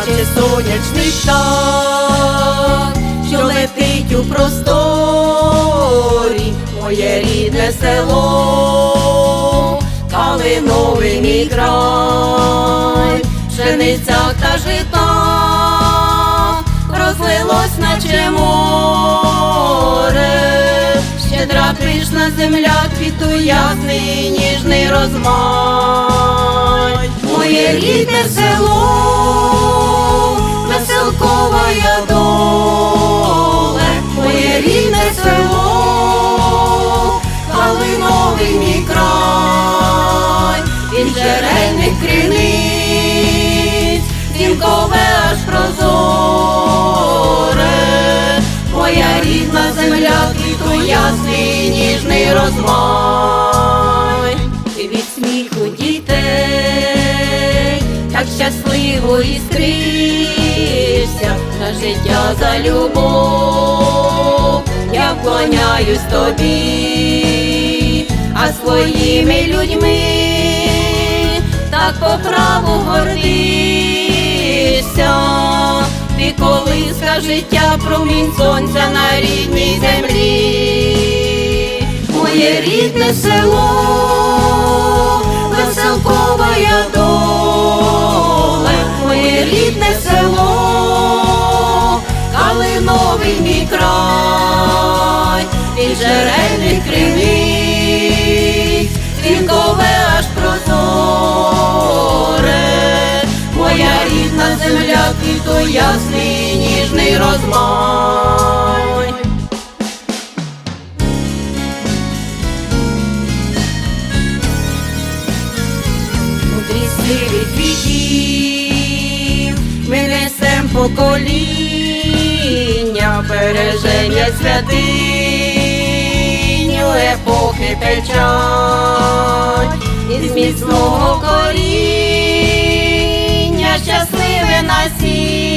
наче сонячний шар, що летить у просторі, моє рідне село, калиновий мій край, пшениця та жита, розлилось, наче море, щедра пишна земля, квіту ясний, ніжний розмай, моє рідне село, веселковая доле, моє рідне село, калиновий мій край, від джерельних криниць, дзвінкове аж прозоре, моя рідна земля, квіту ясний, ніжний розмай, і від сміху дітей, так щасливо іскришся, на життя за любов, я вклоняюсь тобі, а своїми людьми так по колиска життя, промінь сонця на рідній землі, моє рідне село, веселковая доле, моє рідне село, калиновий мій край, від джерельних криниць, дзвінкове аж прозоре, моя рідна земля, квіто ясний, ніжний розмай. Мудрі сили твітів, ми несем покоління, береження святиню епохи печать, із міцного коріння, щасливе насіння,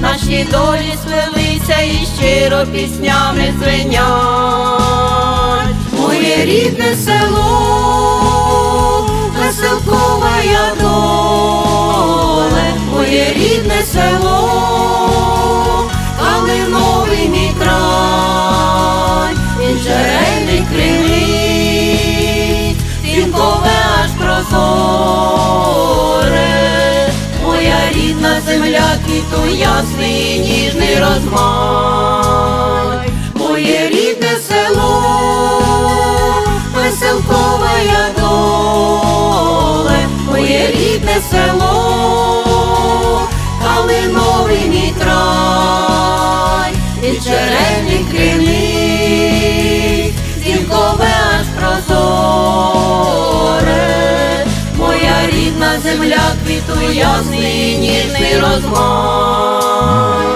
наші долі свелися і щиро піснями звенять. Моє рідне село, веселковая доле, моє рідне село, ясний, ніжний розмай, моє рідне село, веселковая доле, моє рідне село, калиновий мій край, і джерельних земля, квіту ясний, ніжний розмай.